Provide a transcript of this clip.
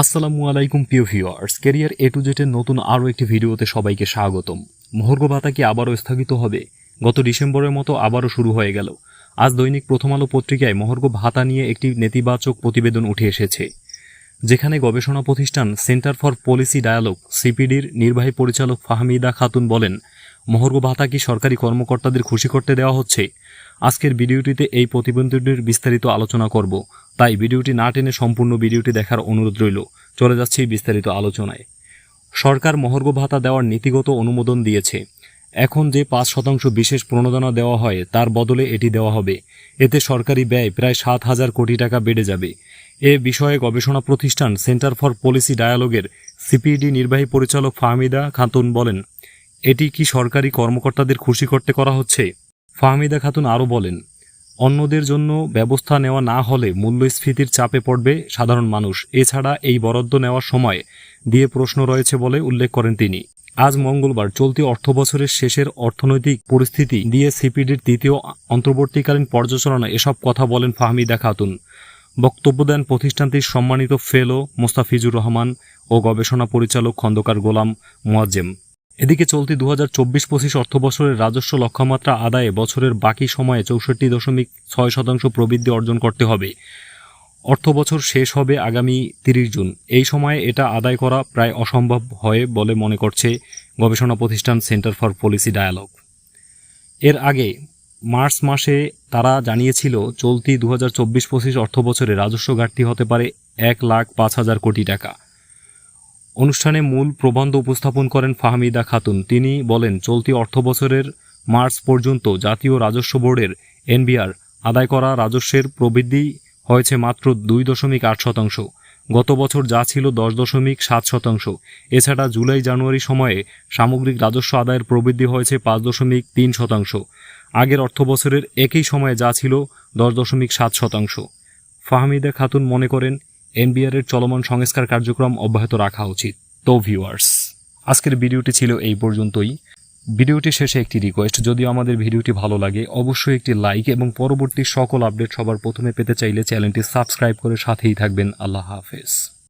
আসসালামু আলাইকুম, প্রিয় ভিউয়ার্স। ক্যারিয়ার এ টু জেটের নতুন আরও একটি ভিডিওতে সবাইকে স্বাগতম। মহর্ঘ ভাতা কি আবারও স্থগিত হবে? গত ডিসেম্বরের মতো আবারও শুরু হয়ে গেল। আজ দৈনিক প্রথম আলো পত্রিকায় মহর্গ ভাতা নিয়ে একটি নেতিবাচক প্রতিবেদন উঠে এসেছে, যেখানে গবেষণা প্রতিষ্ঠান সেন্টার ফর পলিসি ডায়ালগ, সিপিডির নির্বাহী পরিচালক ফাহমিদা খাতুন বলেন, মহর্গ ভাতা কি সরকারি কর্মকর্তাদের খুশি করতে দেওয়া হচ্ছে? আজকের ভিডিওটিতে এই প্রতিবেদনটির বিস্তারিত আলোচনা করব। তাই ভিডিওটি না টেনে সম্পূর্ণ ভিডিওটি দেখার অনুরোধ রইল। চলে যাচ্ছে বিস্তারিত আলোচনায়। সরকার মহর্ঘ ভাতা দেওয়ার নীতিগত অনুমোদন দিয়েছে। এখন যে পাঁচ শতাংশ বিশেষ প্রণোদনা দেওয়া হয়, তার বদলে এটি দেওয়া হবে। এতে সরকারি ব্যয় প্রায় সাত হাজার কোটি টাকা বেড়ে যাবে। এ বিষয়ে গবেষণা প্রতিষ্ঠান সেন্টার ফর পলিসি ডায়ালগের সিপিডি নির্বাহী পরিচালক ফাহমিদা খাতুন বলেন, এটি কি সরকারি কর্মকর্তাদের খুশি করতে করা হচ্ছে? ফাহমিদা খাতুন আরও বলেন, অন্যদের জন্য ব্যবস্থা নেওয়া না হলে মূল্যস্ফীতির চাপে পড়বে সাধারণ মানুষ। এছাড়া এই বরাদ্দ নেওয়ার সময় দিয়ে প্রশ্ন রয়েছে বলে উল্লেখ করেন তিনি। আজ মঙ্গলবার চলতি অর্থবছরের শেষের অর্থনৈতিক পরিস্থিতি দিয়ে সিপিডির তৃতীয় অন্তর্বর্তীকালীন পর্যালোচনা এসব কথা বলেন ফাহমিদা খাতুন। বক্তব্য দেন প্রতিষ্ঠানটির সম্মানিত ফেলো মোস্তাফিজুর রহমান ও গবেষণা পরিচালক খন্দকার গোলাম মোয়াজ্জেম। এদিকে চলতি দু হাজার চব্বিশ পঁচিশ অর্থবছরের রাজস্ব লক্ষ্যমাত্রা আদায়ে বছরের বাকি সময়ে চৌষট্টি দশমিক ছয় শতাংশ প্রবৃদ্ধি অর্জন করতে হবে। অর্থবছর শেষ হবে আগামী তিরিশ জুন। এই সময়ে এটা আদায় করা প্রায় অসম্ভব হয় বলে মনে করছে গবেষণা প্রতিষ্ঠান সেন্টার ফর পলিসি ডায়ালগ। এর আগে মার্চ মাসে তারা জানিয়েছিল, চলতি দু হাজার চব্বিশ পঁচিশ অর্থবছরে রাজস্ব ঘাটতি হতে পারে এক লাখ পাঁচ হাজার কোটি টাকা। অনুষ্ঠানে মূল প্রবন্ধ উপস্থাপন করেন ফাহমিদা খাতুন। তিনি বলেন, চলতি অর্থবছরের মার্চ পর্যন্ত জাতীয় রাজস্ব বোর্ডের এনবিআর আদায় করা রাজস্বের প্রবৃদ্ধি হয়েছে মাত্র দুই দশমিক আট শতাংশ। গত বছর যা ছিল দশ দশমিক সাত শতাংশ। এছাড়া জুলাই জানুয়ারি সময়ে সামগ্রিক রাজস্ব আদায়ের প্রবৃদ্ধি হয়েছে পাঁচ দশমিক তিন শতাংশ। আগের অর্থবছরের একই সময়ে যা ছিল দশ দশমিক সাত শতাংশ। ফাহমিদা খাতুন মনে করেন এনবিআর এর চলমান সংস্কার কার্যক্রম অব্যাহত রাখা উচিত। তো ভিউয়ার্স, আজকের ভিডিওটি ছিল এই পর্যন্তই। ভিডিওটি শেষে একটি রিকোয়েস্ট, যদি আমাদের ভিডিওটি ভালো লাগে, অবশ্যই একটি লাইক এবং পরবর্তী সকল আপডেট সবার প্রথমে পেতে চাইলে চ্যানেলটি সাবস্ক্রাইব করে সাথেই থাকবেন। আল্লাহ হাফেজ।